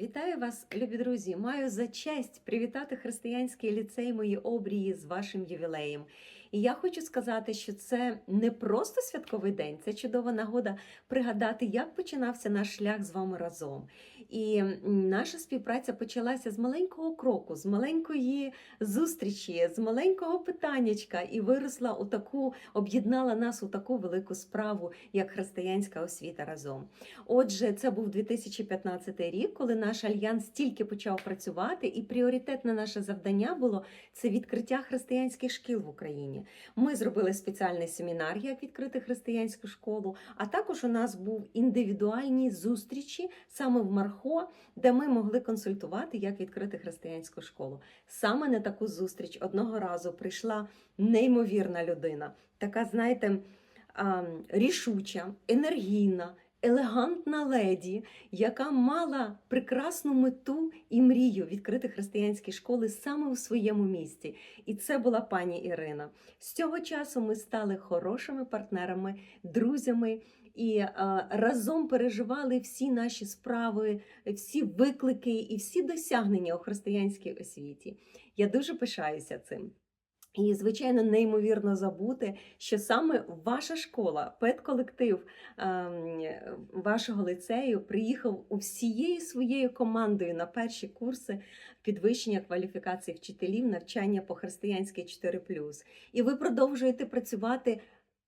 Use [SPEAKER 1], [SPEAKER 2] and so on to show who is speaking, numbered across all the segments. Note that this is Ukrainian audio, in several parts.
[SPEAKER 1] Вітаю вас, любі друзі! Маю за честь привітати християнський ліцей мої обрії з вашим ювілеєм. І я хочу сказати, що це не просто святковий день, це чудова нагода пригадати, як починався наш шлях з вами разом. І наша співпраця почалася з маленького кроку, з маленької зустрічі, з маленького питаннячка і виросла у таку, об'єднала нас у таку велику справу, як християнська освіта разом. Отже, це був 2015 рік, коли наш альянс тільки почав працювати, і пріоритетне наше завдання було це відкриття християнських шкіл в Україні. Ми зробили спеціальний семінар, як відкрити християнську школу. А також у нас був індивідуальні зустрічі саме в Мархо, де ми могли консультувати, як відкрити християнську школу. Саме на таку зустріч одного разу прийшла неймовірна людина, така, знаєте, рішуча, енергійна. Елегантна леді, яка мала прекрасну мету і мрію відкрити християнські школи саме у своєму місті. І це була пані Ірина. З цього часу ми стали хорошими партнерами, друзями і е, разом переживали всі наші справи, всі виклики і всі досягнення у християнській освіті. Я дуже пишаюся цим. І, звичайно, неймовірно забути, що саме ваша школа, педколектив ем, вашого лицею приїхав усією своєю командою на перші курси підвищення кваліфікації вчителів, навчання по християнській 4+. І ви продовжуєте працювати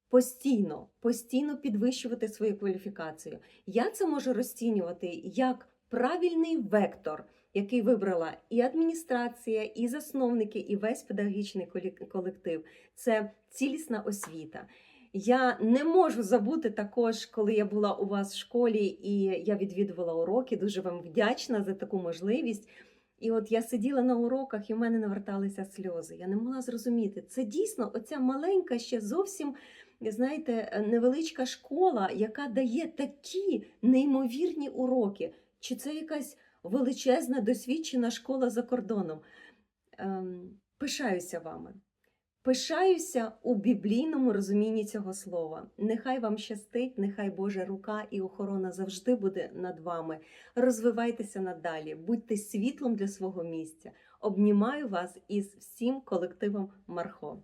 [SPEAKER 1] постійно, постійно підвищувати свою кваліфікацію. Я це можу розцінювати як правильний вектор який вибрала і адміністрація, і засновники, і весь педагогічний колектив. Це цілісна освіта. Я не можу забути також, коли я була у вас в школі і я відвідувала уроки. Дуже вам вдячна за таку можливість. І от я сиділа на уроках, і в мене наверталися сльози. Я не могла зрозуміти. Це дійсно оця маленька, ще зовсім, знаєте, невеличка школа, яка дає такі неймовірні уроки. Чи це якась величезна досвідчена школа за кордоном. Ем, пишаюся вами. Пишаюся у біблійному розумінні цього слова. Нехай вам щастить, нехай Божа рука і охорона завжди буде над вами. Розвивайтеся надалі, будьте світлом для свого місця. Обнімаю вас із всім колективом Мархо.